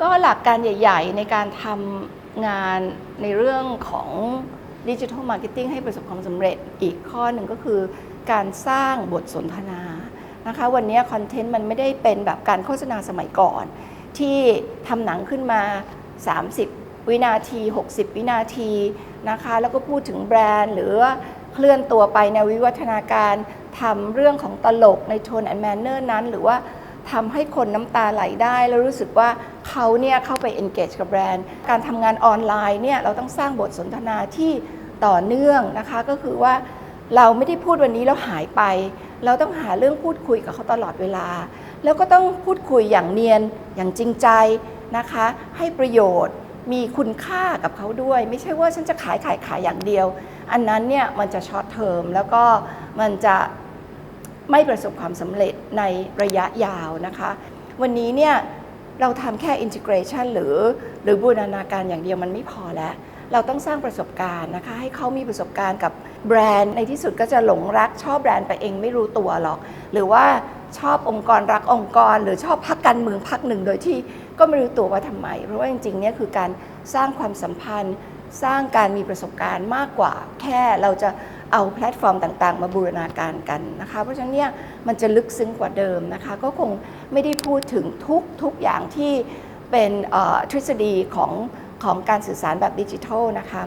ก็หลักการใหญ่ ๆ ในการทำงานในเรื่องของดิจิทัลมาร์เก็ตติ้งให้ประสบความสำเร็จอีกข้อหนึ่งก็คือการสร้างบทสนทนานะคะวันนี้คอนเทนต์มันไม่ได้เป็นแบบการโฆษณาสมัยก่อน ที่ทำหนังขึ้นมา 30 วินาที 60 วินาทีนะคะแล้วก็พูดถึงแบรนด์ หรือเคลื่อนตัวไปในวิวัฒนาการทำเรื่องของตลกในโทนแอนแมนเนอร์นั้น หรือว่า ทำให้คนน้ำตาไหลได้ แล้วรู้สึกว่าเขาเนี่ยเข้าไป engage กับแบรนด์ การทำงานออนไลน์เนี่ยเราต้องสร้างบทสนทนาที่ต่อเนื่องนะคะ ก็คือว่าเราไม่ได้พูดวันนี้แล้วหายไป เราต้องหาเรื่องพูดคุยกับเขาตลอดเวลา แล้วก็ต้องพูดคุยอย่างเนียนอย่างจริงใจนะคะ ให้ประโยชน์มีคุณค่ากับเขาด้วย ไม่ใช่ว่าฉันจะขายขายขายอย่างเดียว อันนั้นเนี่ยมันจะช็อตเทอมแล้วก็มันจะ ไม่ประสบความสำเร็จในระยะยาวนะคะ วันนี้เนี่ยเราทำแค่ integration หรือหรือบูรณาการอย่างเดียวมันไม่พอแล้ว เราต้องสร้างประสบการณ์นะคะ ให้เขามีประสบการณ์กับแบรนด์ในที่สุดก็จะหลงรักชอบแบรนด์ไปเองไม่รู้ตัวหรอก หรือว่าชอบองค์กรรักองค์กร หรือชอบพักการเมืองพักหนึ่งโดยที่ก็ไม่รู้ตัวว่าทำไม เพราะว่าจริงๆเนี่ยคือการสร้างความสัมพันธ์ สร้างการมีประสบการณ์มากกว่า แค่เราจะ เอาแพลตฟอร์มต่างๆ มาบูรณาการกันนะคะ เพราะฉะนั้นเนี่ยมันจะลึกซึ้งกว่าเดิมนะคะ ก็คงไม่ได้พูดถึงทุกทุกอย่างที่เป็นทฤษฎีของของการสื่อสารแบบดิจิทัลนะคะ